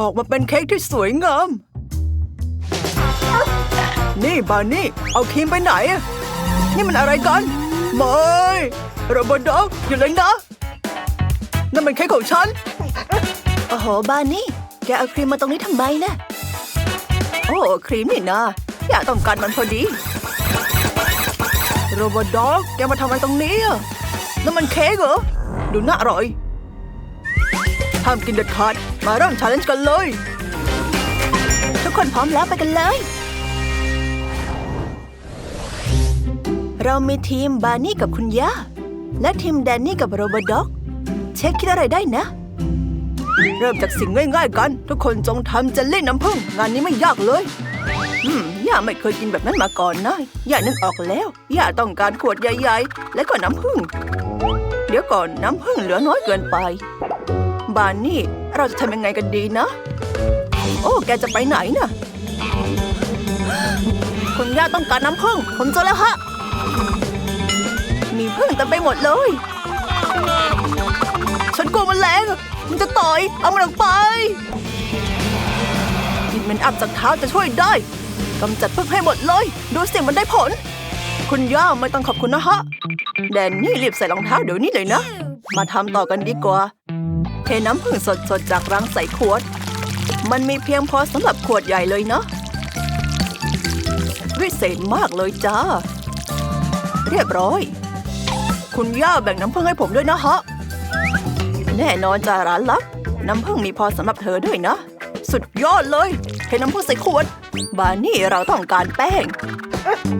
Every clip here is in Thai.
ออกมาเป็นเค้กที่สวยงาม นี่บานี่ เอาครีมไปไหนอะนี่มันอะไรกัน ไม่โรบอด็อกอยู่เลยนะนั่นมันเค้กของฉัน โอ้โห บานี่ แกเอาครีมมาตรงนี้ทำไมนะ โอ้ครีมนี่นะอยากต้องการมันพอดี โรบอด็อกแกมาทำอะไรตรงนี้อะนั่นมันเค้กเหรอ ดูน่าอร่อย ห้ามกินเด็ดขาด มาเริ่มชาเลนจ์กันเลย ทุกคนพร้อมแล้วไปกันเลย เรามีทีมบานี่กับคุณย่า และทีมแดนนี่กับโรบด็อก เช็คคิดอะไรได้นะ เริ่มจากสิ่งง่ายๆกัน ทุกคนจงทำเจลลี่น้ำผึ้งงานนี้ไม่ยากเลยอืมย่าไม่เคยกินแบบนั้นมาก่อนนะย่านึกออกแล้วย่าต้องการขวดใหญ่ ๆ และก็น้ำผึ้งเดี๋ยวก่อนน้ำผึ้งเหลือน้อยเกินไป บานนี่ เราจะทำยังไงกันดีนะ โอ้ แกจะไปไหนน่ะคุณย่าต้องการน้ำผึ้งผมเจอแล้วฮะ มีผึ้งเต็มไปหมดเลย ฉันกลัวมันแมลงมันจะต่อย เอามันออกไปกินมันอับจากเท้าจะช่วยได้กำจัดพึ่งให้หมดเลย ดูสิมันได้ผล คุณย่าไม่ต้องขอบคุณนะฮะ แดนนี่รีบใส่รองเท้าเดี๋ยวนี้เลยนะ มาทำต่อกันดีกว่า เทน้ำผึ้งสดๆ จากรังใส่ขวด มันมีเพียงพอสำหรับขวดใหญ่เลยเนาะวิเศษมากเลยจ้า เรียบร้อย คุณย่าแบ่งน้ำผึ้งให้ผมด้วยนะฮะ แน่นอนจ้าร้านลับ น้ำผึ้งมีพอสำหรับเธอด้วยนะ สุดยอดเลยเทน้ำผึ้งใส่ขวด บานี่เราต้องการแป้ง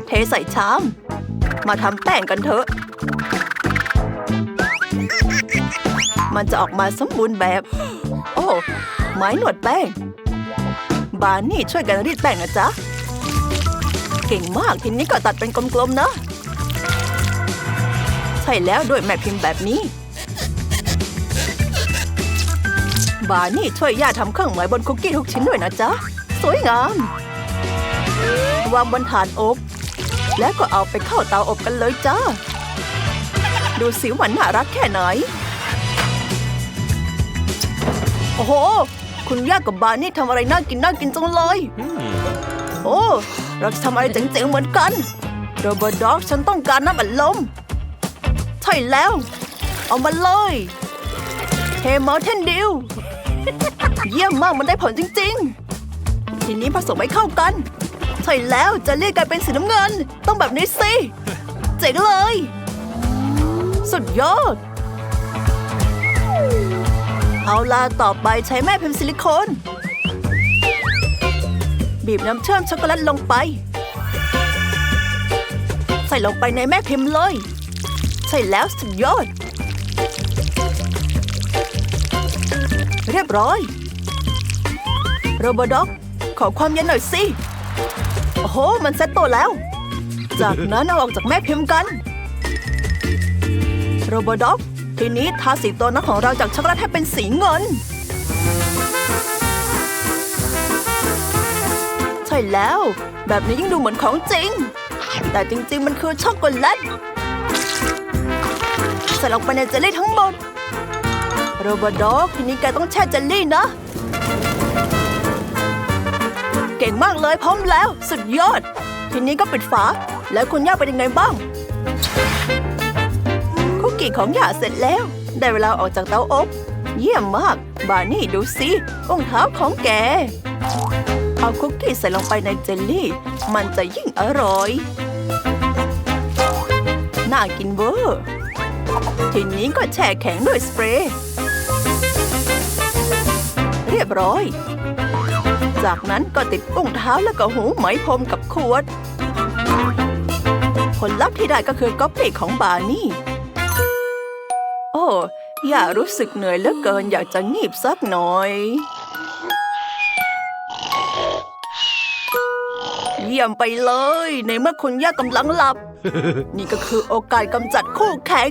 เทใส่ชาม มาทำแป้งกันเถอะ มันจะออกมาสมบูรณ์แบบ โอ้ไม้หนวดแป้ง บานี่ช่วยกันรีดแป้งนะจ๊ะ เก่งมากทีนี้ก็ตัดเป็นกลมๆนะ ใช่แล้วด้วยแม่พิมพ์แบบนี้ บานี่ช่วยย่าทำเครื่องหมายบนคุกกี้ทุกชิ้นด้วยนะจ๊ะ สวยงาม วางบนถาดอบ แล้วก็เอาไปเข้าเตาอบกันเลยจ้า ดูสิว่าน่ารักแค่ไหน โอ้โห คุณย่ากับบานี่ทำอะไรน่ากินน่ากินจังเลย โอ้ เราจะทำอะไรเจ๋งๆเหมือนกันโรบอทด็อกฉันต้องการน้ำอัดลม ใช่แล้ว เอามาเลยเทมอลเทนดิวเยี่ยมมากมันได้ผลจริง ๆ ทีนี้ผสมให้เข้ากัน ใช่แล้วจะเรียกกลายเป็นสีน้ำเงิน ต้องแบบนี้สิ เจ๋งเลย สุดยอด เอาล่ะต่อไปใช้แม่พิมพ์ซิลิโคน บีบน้ำเชื่อมช็อกโกแลตลงไป ใส่ลงไปในแม่พิมพ์เลยใช่แล้วสุดยอด เรียบร้อย โรบอด็อก ขอความเย็นหน่อยสิ โอ้โห มันเซ็ตตัวแล้ว จากนั้นเอาออกจากแม่พิมพ์กัน โรบอด็อกทีนี้ ทาสีตัวนักของเราจากช็อกโกแลตให้เป็นสีเงิน ใช่แล้ว แบบนี้ยิ่งดูเหมือนของจริง แต่จริงๆมันคือช็อกโกแลตใส่ลงไปในเจลลี่ทั้งหมด โรบอดอกทีนี้แกต้องแช่เจลลี่นะ เก่งมากเลยพร้อมแล้ว สุดยอด ทีนี้ก็ปิดฝา แล้วคุณย่าเป็นยังไงบ้างคุกกี้ของย่าเสร็จแล้ว ได้เวลาออกจากเตาอบ เยี่ยมมาก บานี่ดูสิองเท้าของแก เอาคุกกี้ใส่ลงไปในเจลลี่ มันจะยิ่งอร่อย น่ากินเวอร์ทีนี้ก็แช่แข็งด้วยสเปรย์ เรียบร้อย จากนั้นก็ติดอุ้งเท้าแล้วก็หูไหมพรมกับขวด ผลลัพธ์ที่ได้ก็คือก๊อปปี้ของบานี่ โอ้อย่ารู้สึกเหนื่อยเหลือเกินอยากจะงีบสักหน่อย เยี่ยมไปเลย ในเมื่อคุณย่ากำลังหลับ นี่ก็คือโอกาสกำจัดคู่แข่ง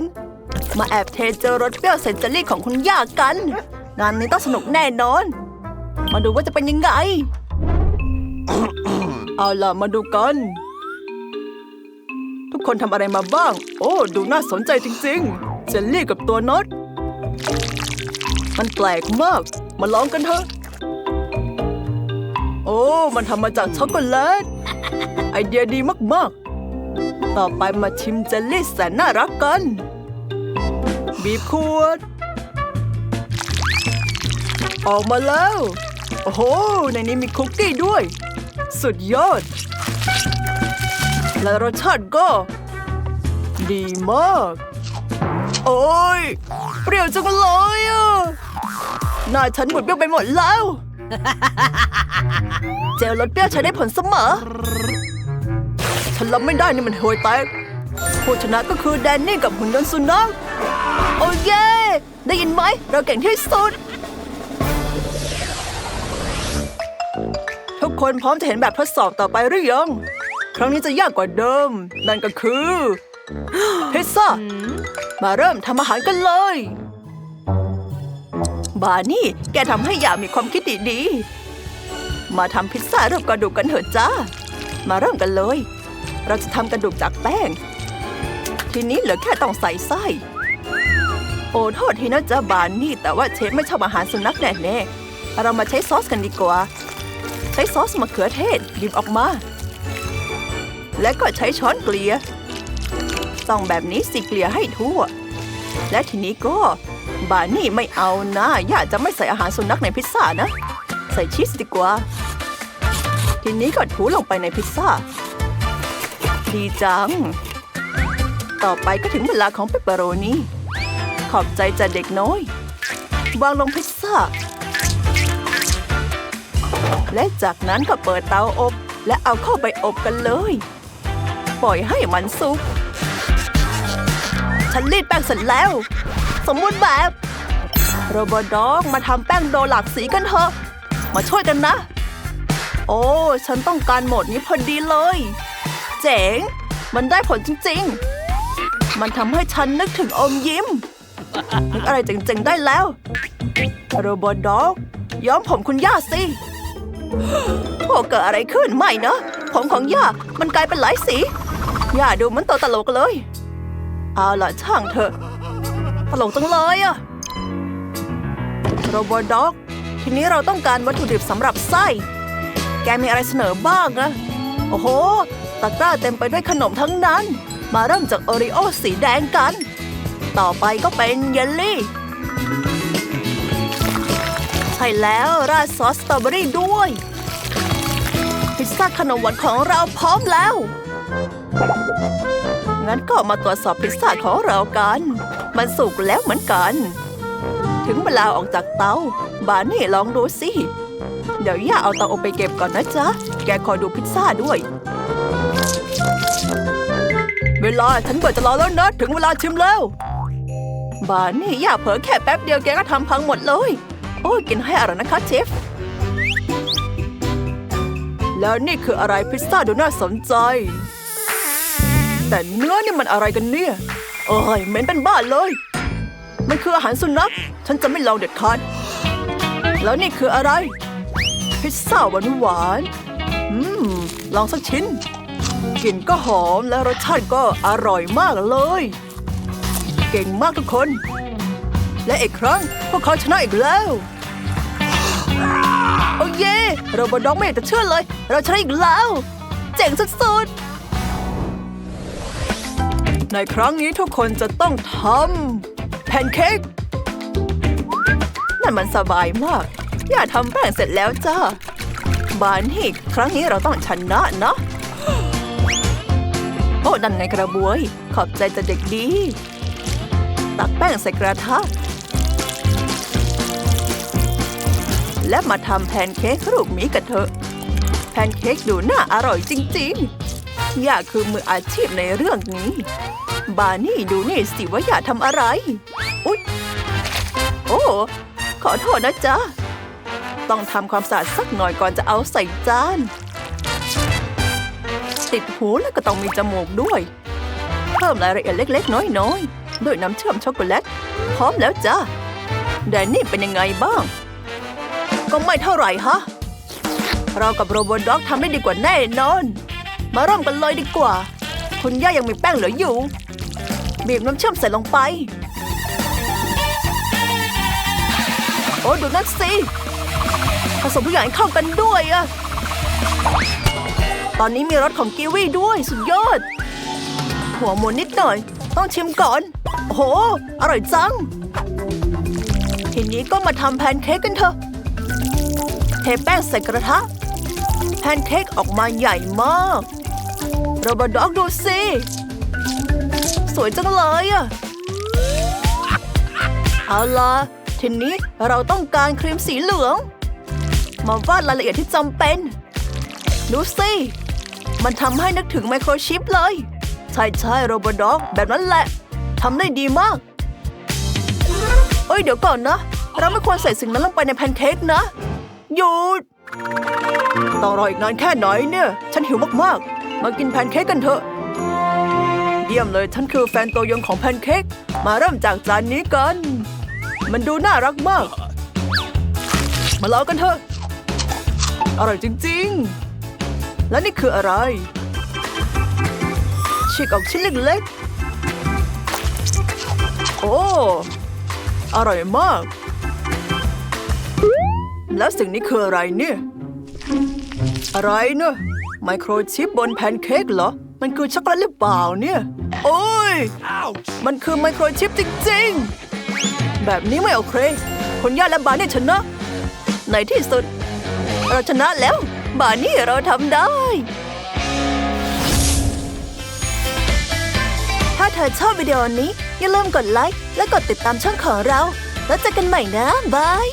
มาแอบเทเจอรสเปรี้ยวเซนเจอรี่ของคุณย่ากัน งานนี้ต้องสนุกแน่นอน มาดูว่าจะเป็นยังไง เอาล่ะมาดูกัน ทุกคนทำอะไรมาบ้าง โอ้ ดูน่าสนใจจริงๆเจลลี่กับตัวน็อต มันแปลกมาก มาลองกันเถอะ โอ้ มันทำมาจากช็อกโกแลต ไอเดียดีมากๆ ต่อไปมาชิมเจลลี่แสนน่ารักกัน บีบขวด ออกมาแล้ว โอ้โห ในนี้มีคุกกี้ด้วย สุดยอด และรสชาติก็ ดีมาก โอ้ยเปรี้ยวจังเลยอะหน้าฉันหมดเปรี้ยวไปหมดแล้ว เจลลดเปรี้ยวใช้ได้ผลเสมอ ฉันรับไม่ได้นี่มันห่วยแตกผู้ชนะก็คือแดนนี่กับหุ่นยนต์สุนัขโอ้เย่ได้ยินไหม เราเก่งที่สุด ทุกคนพร้อมจะเห็นแบบทดสอบต่อไปหรือยัง ครั้งนี้จะยากกว่าเดิม นั่นก็คือ พิซซ่า มาเริ่มทำอาหารกันเลย บานี่ แกทำให้อยากมีความคิดดีๆ มาทำพิซซ่ารูปกระดูกกันเถอะจ้า มาเริ่มกันเลย เราจะทำกระดูกจากแป้ง ทีนี้เหลือแค่ต้องใส่ไส้ โอ้โทษทีนะจ๊ะบานนี่ แต่ว่าเชฟไม่ชอบอาหารสุนัขแน่ๆ เรามาใช้ซอสกันดีกว่า ใช้ซอสมะเขือเทศบีบออกมา และก็ใช้ช้อนเกลี่ย ต้องแบบนี้สิเกลี่ยให้ทั่ว และทีนี้ก็ บานี่ไม่เอานะย่าจะไม่ใส่อาหารสุนัขในพิซซ่านะ ใส่ชีสดีกว่า ทีนี้ก็ถูลงไปในพิซซ่า ดีจัง ต่อไปก็ถึงเวลาของเปปเปอโรนีขอบใจจะเด็กน้อย วางลงพิซซ่า และจากนั้นก็เปิดเตาอบ และเอาเข้าไปอบกันเลย ปล่อยให้มันสุก ฉันรีดแป้งเสร็จแล้ว สมบูรณ์แบบ โรบอดอกมาทำแป้งโดหลากสีกันเถอะ มาช่วยกันนะ โอ้ ฉันต้องการโหมดนี้พอดีเลย เจ๋ง มันได้ผลจริง ๆ มันทำให้ฉันนึกถึงอมยิ้ม นึกอะไรเจ๋งๆได้แล้ว โรบอดอกย้อมผมคุณย่าสิโอ้เกิดอะไรขึ้นไม่นะ ผมของย่ามันกลายเป็นหลายสี ย่าดูเหมันตัวตลกเลย เอาล่ะช่างเถอะตลกจังเลยอะโรบอด็อก ทีนี้เราต้องการวัตถุดิบสำหรับไส้ แกมีอะไรเสนอบ้างอะโอ้โห ตะกร้าเต็มไปด้วยขนมทั้งนั้น มาเริ่มจากโอริโอสีแดงกัน ต่อไปก็เป็นเยลลี่ ใช่แล้วราดซอสสตรอเบอรี่ด้วย พิซซ่าขนมหวานของเราพร้อมแล้ว งั้นก็มาตรวจสอบพิซซ่าของเรากัน มันสุกแล้วเหมือนกัน ถึงเวลาออกจากเตา บานี่ลองดูสิ เดี๋ยวย่าเอาเตาอบไปเก็บก่อนนะจ๊ะ แกคอยดูพิซซ่าด้วย เวลาฉันเปิดจะรอแล้วนะ ถึงเวลาชิมแล้ว บานี่ย่าเผลอแค่แป๊บเดียวแกก็ทำพังหมดเลย โอ้ยกินให้อร่อยนะคะเชฟแล้วนี่คืออะไรพิซซ่าดูน่าสนใจ แต่เนื้อนี่มันอะไรกันเนี่ยโอ้ยเหม็นเป็นบ้าเลย มันคืออาหารสุนัขฉันจะไม่ลองเด็ดขาดแล้วนี่คืออะไร พิซซ่าหวานหวานอืมลองสักชิ้นกลิ่นก็หอมและรสชาติก็อร่อยมากเลย เก่งมากทุกคน และอีกครั้งพวกเขาชนะอีกแล้วโอ้เย่เราบอดอกไม่อยากจะเชื่อเลย เราชนะอีกแล้ว เจ๋งสุดๆ ในครั้งนี้ทุกคนจะต้องทำแพนเค้กนั่นมันสบายมาก อย่าทำแป้งเสร็จแล้วจ้าบานนี่ครั้งนี้เราต้องชนะนะ โอ้ดันไงกระบวย ขอบใจจะเด็กดี ตักแป้งใส่กระทะ และมาทำแพนเค้กรูปมีกันเถอะ แพนเค้กดูน่าอร่อยจริง ๆ ย่าคือมืออาชีพในเรื่องนี้ บานี่ดูนี่สิว่าอย่าทำอะไร อุ๊ย โอ้ ขอโทษนะจ๊ะ ต้องทำความสะอาดสักหน่อยก่อนจะเอาใส่จาน ติดหูแล้วก็ต้องมีจมูกด้วย เพิ่มรายละเอียดเล็ก ๆ น้อยๆด้วยน้ำเชื่อมช็อกโกแลต พร้อมแล้วจ้าแดนนี่เป็นยังไงบ้าง ก็ไม่เท่าไหร่ฮะ เรากับโรบอทด็อกทำได้ดีกว่าแน่นอน มาเริ่มกันเลยดีกว่า คุณย่ายังมีแป้งเหลืออยู่ บีบน้ำเชื่อมใส่ลงไป โอ้ดูนั่นสิ ผสมทุกอย่างให้เข้ากันด้วยอะตอนนี้มีรสของกีวีด้วยสุดยอด หัวหมุนนิดหน่อย ต้องชิมก่อน โอ้โห อร่อยจัง ทีนี้ก็มาทำแพนเค้กกันเถอะ เทแป้งใส่กระทะ แพนเค้กออกมาใหญ่มาก โรบอด็อกดูสิ สวยจังเลยอะเอาล่ะ ทีนี้เราต้องการครีมสีเหลือง มาวาดรายละเอียดที่จำเป็น ดูสิ มันทำให้นึกถึงไมโครชิปเลย ใช่ใช่โรบอด็อกแบบนั้นแหละทำได้ดีมาก เอ้ยเดี๋ยวก่อนนะ เราไม่ควรใส่สิ่งนั้นลงไปในแพนเค้กนะ หยุดต้องรออีกนานแค่ไหนเนี่ย ฉันหิวมากๆ มากินแพนเค้กกันเถอะ เยี่ยมเลยฉันคือแฟนตัวยงของแพนเค้กมาเริ่มจากจานนี้กัน มันดูน่ารักมาก มาลองกันเถอะ อร่อยจริงๆ แล้วนี่คืออะไรฉีกออกชิ้นเล็กๆ โอ้ อร่อยมาก แล้วสิ่งนี้คืออะไรเนี่ย อะไรเนอะ ไมโครชิปบนแพนเค้กเหรอ มันคือช็อกโกแลตหรือเปล่าเนี่ย โอ้ย มันคือไมโครชิปจริงๆ แบบนี้ไม่โอเคคนย่าและบาร์นี่ชนะในที่สุด เราชนะแล้ว บานี่เราทำได้ ถ้าเธอชอบวิดีโอนี้ อย่าลืมกดไลค์และกดติดตามช่องของเรา แล้วเจอกันใหม่นะ บาย